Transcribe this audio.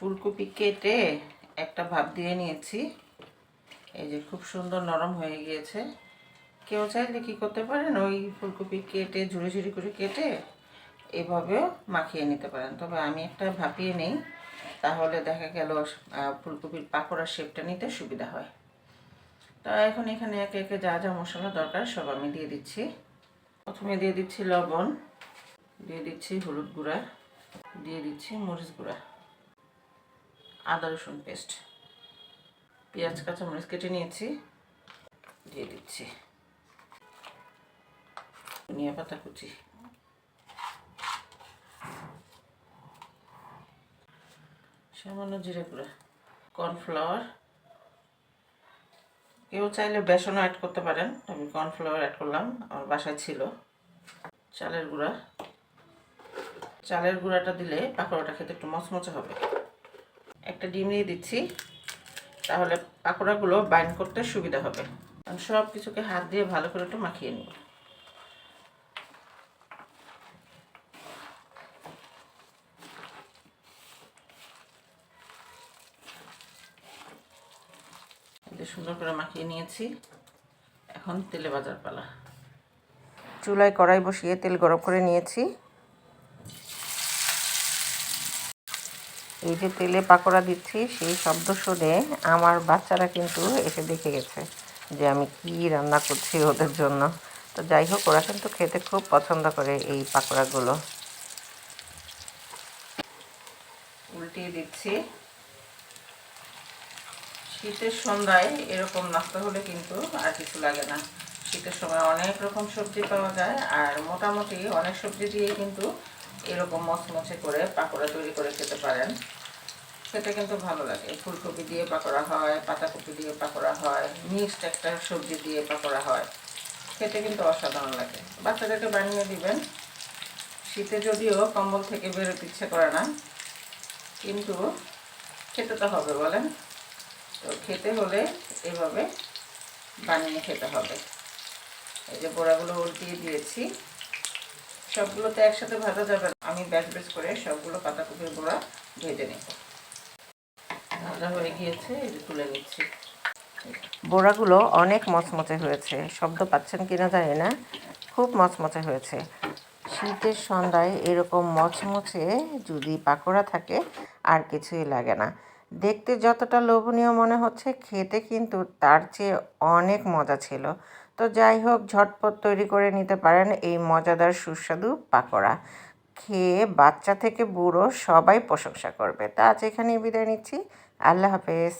ফুলকপি কেটে একটা ভাপ দিয়ে নিয়েছি। এই যে খুব সুন্দর নরম হয়ে গিয়েছে। কেউ চাইলে কী করতে পারেন? ওই ফুলকপি কেটে, ঝুড়ি ঝুড়ি করে কেটে এভাবেও মাখিয়ে নিতে পারেন। তবে আমি একটা ভাপিয়ে নেই। তাহলে দেখা গেল ফুলকপির পাকোড়ার শেপটা নিতে সুবিধা হয়। তা এখন এখানে একে একে যা যা মশলা দরকার সব আমি দিয়ে দিচ্ছি। প্রথমে দিয়ে দিচ্ছি লবণ, দিয়ে দিচ্ছি হলুদ গুঁড়া, দিয়ে দিচ্ছি মরিচ গুঁড়া। আদা, রসুন পেস্ট পেঁয়াজ, কাঁচামরিচ কেটে নিয়েছি। দিয়ে দিচ্ছি। ধনিয়া পাতা কুচি। সামান্য জিরে গুঁড়া। কর্নফ্লাওয়ার। কেউ চাইলে বেসনও অ্যাড করতে পারেন। আমি কর্নফ্লাওয়ার অ্যাড করলাম। আমার বাসায় ছিল। চালের গুঁড়া। চালের গুঁড়াটা দিলে পাকোড়াটা খেতে একটু মচমচে হবে। একটা ডিম দিয়ে দিচ্ছি। তাহলে পাকোড়াগুলো বাইন্ড করতে সুবিধা হবে। সব কিছুকে হাত দিয়ে ভালো করে একটু মাখিয়ে নিব। সুন্দর করে মাখিয়ে নিয়েছি। এখন তেলে ভাজার পালা। চুলায় কড়াই বসিয়ে তেল গরম করে নিয়েছি। এই যে তেলে পাকোড়া দিচ্ছি, সেই শব্দ শুনে আমার বাচ্চারা কিন্তু এসে দেখে গেছে যে আমি কি রান্না করছি ওদের জন্য। তো যাই হোক, ওরা কিন্তু খেতে খুব পছন্দ করে এই পাকোড়াগুলো। উল্টিয়ে দিচ্ছি। শীতের সন্ধ্যায় এরকম নাস্তা হলে কিন্তু আর কিছু লাগে না। শীতের সময় অনেক রকম সবজি পাওয়া যায়, আর মোটামুটি অনেক সবজি দিয়ে কিন্তু এরকম মচমচে করে পাকোড়া তৈরি করে খেতে পারেন। খেতে কিন্তু ভালো লাগে। ফুলকপি দিয়ে পাকোড়া হয়, পাতাকপি দিয়ে পাকোড়া হয়, মিক্সড একটা সবজি দিয়ে পাকোড়া হয়। খেতে কিন্তু অসাধারণ লাগে। বাচ্চাদেরকে বানিয়ে দিবেন। শীতে যদিও কম্বল থেকে বেরোতে ইচ্ছে করে না, কিন্তু খেতে তো হবে বলেন। তো খেতে হলে এভাবে বানিয়ে খেতে হবে। এই যে বড়াগুলো উল্টিয়ে দিয়েছি। সবগুলো তো একসাথে ভাজা যাবে না। আমি ব্যাচ ব্যাচ করে সবগুলো পাতাকপির বড়া ভেজে নেব। ভাজা হয়ে গিয়েছে তুলে নিচ্ছি। বড়াগুলো অনেক মচমচে হয়েছে। শব্দ পাচ্ছেন কিনা জানি না। খুব মচমচে হয়েছে। শীতের সন্ধ্যায় এরকম মচমচে যদি পাকোড়া থাকে, আর কিছুই লাগে না। দেখতে যতটা লোভনীয় মনে হচ্ছে, খেতে কিন্তু তার চেয়ে অনেক মজা ছিল। তো যাই হোক, ঝটপট তৈরি করে নিতে পারেন এই মজাদার সুস্বাদু পাকোড়া। খেয়ে বাচ্চা থেকে বুড়ো সবাই প্রশংসা করবে। তা আজ এখানেই বিদায় নিচ্ছি। আল্লাহ হাফেজ।